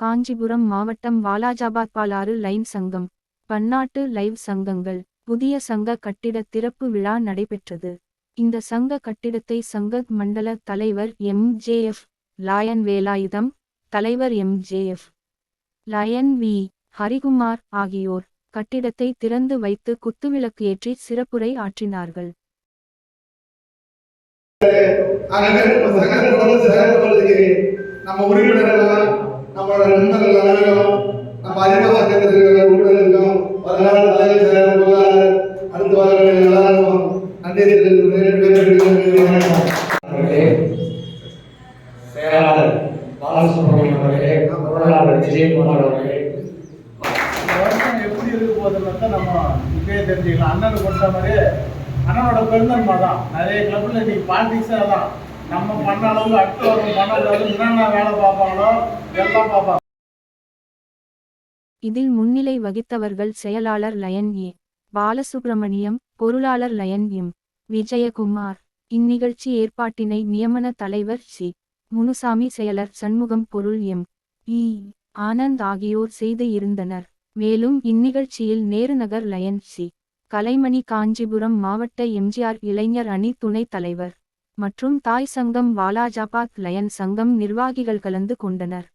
காஞ்சிபுரம் மாவட்டம் வாலாஜாபாத் பாலாறு லைன் சங்கம். பன்னாட்டு லைவ் சங்கங்கள். புதிய சங்க கட்டிட திறப்பு விழா நடைபெற்றது. இந்த சங்க கட்டிடத்தை சங்க மண்டல தலைவர் எம்ஜேஎஃப் லாயன் வேலாயுதம் தலைவர் எம்ஜேஎஃப் லயன் வி. ஹரிகுமார் ஆகியோர் கட்டிடத்தை திறந்து வைத்து குத்துவிளக்கு ஏற்றி சிறப்புரை ஆற்றினார்கள். நம்ம உறுப்பினர்கள் நம்மளோட நண்பர்கள் அனைவரும் நம்ம அறிமுக சங்கத்தில் இருக்கிற உறுப்பினர்களுக்கும் வருங்கால தலைவர் செயலர் பொருளாளர் அடுத்து வரக்கூடிய எல்லாருக்கும் நன்றி தெரிவித்துக் அவர்களே செயலாளர் பாலசுப்ரமணியம் அவர்களே பொருளாளர் விஜயகுமார் அவர்களே. இந்த வருஷம் எப்படி இருக்க போகுதுன்னு நம்ம இப்பயே தெரிஞ்சுக்கலாம். அண்ணன் கொடுத்த மாதிரி அண்ணனோட பெருந்தன்மை தான். நிறைய கிளப்ல இன்னைக்கு பாலிடிக்ஸே தான். நம்ம பண்ண அளவுக்கு அடுத்த வரும் பண்ணக்கூடாது என்னென்ன வேலை பார்ப்பாங்களோ எல்லாம் பார்ப்பாங்க. இதில் முன்னிலை வகித்தவர்கள் செயலாளர் லயன் ஏ பாலசுப்ரமணியம் பொருளாளர் லயன் எம் விஜயகுமார். இந்நிகழ்ச்சி ஏற்பாட்டினை நியமன தலைவர் சி முனுசாமி செயலர் சண்முகம் பொருள் எம் இ ஆனந்த் ஆகியோர் செய்து இருந்தனர். மேலும் இந்நிகழ்ச்சியில் நேருநகர் லயன் சி கலைமணி காஞ்சிபுரம் மாவட்ட எம்ஜிஆர் இளைஞர் அணி துணைத் தலைவர். மற்றும் தாய் சங்கம் வாலாஜாபாத் லயன் சங்கம் நிர்வாகிகள் கலந்து கொண்டனர்.